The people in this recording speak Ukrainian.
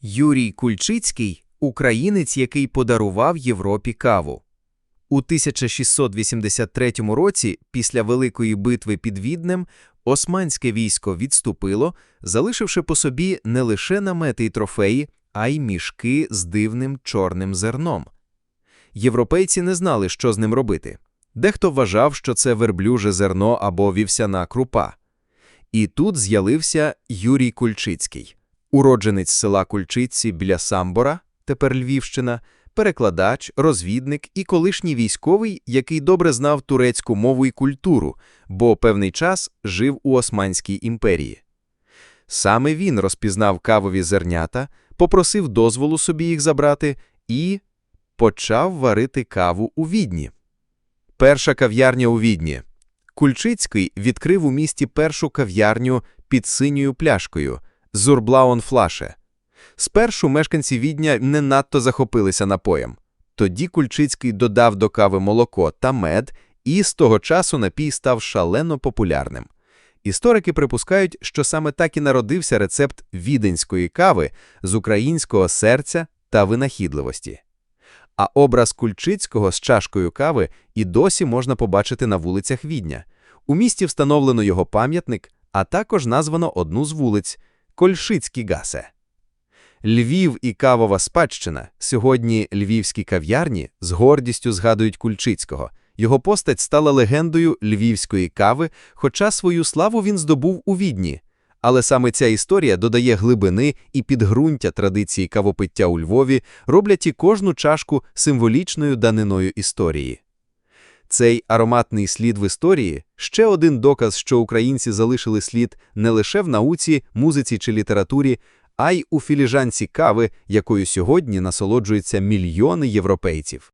Юрій Кульчицький українець, який подарував Європі каву. У 1683 році, після Великої битви під Віднем, османське військо відступило, залишивши по собі не лише намети й трофеї, а й мішки з дивним чорним зерном. Європейці не знали, що з ним робити. Дехто вважав, що це верблюже зерно або вівсяна крупа. І тут з'явився Юрій Кульчицький, уродженець села Кульчиці біля Самбора, тепер Львівщина, перекладач, розвідник і колишній військовий, який добре знав турецьку мову і культуру, бо певний час жив у Османській імперії. Саме він розпізнав кавові зернята, попросив дозволу собі їх забрати і почав варити каву у Відні. Перша кав'ярня у Відні. Кульчицький відкрив у місті першу кав'ярню під синьою пляшкою Зурблаун Флаше. Спершу мешканці Відня не надто захопилися напоєм. Тоді Кульчицький додав до кави молоко та мед, і з того часу напій став шалено популярним. Історики припускають, що саме так і народився рецепт віденської кави з українського серця та винахідливості. А образ Кульчицького з чашкою кави і досі можна побачити на вулицях Відня. У місті встановлено його пам'ятник, а також названо одну з вулиць – Кольшицький гасе. Львів і кавова спадщина сьогодні львівські кав'ярні з гордістю згадують Кульчицького. Його постать стала легендою львівської кави, хоча свою славу він здобув у Відні. Але саме ця історія додає глибини і підґрунтя традиції кавопиття у Львові, роблять і кожну чашку символічною даниною історії. Цей ароматний слід в історії – ще один доказ, що українці залишили слід не лише в науці, музиці чи літературі, а й у філіжанці кави, якою сьогодні насолоджуються мільйони європейців.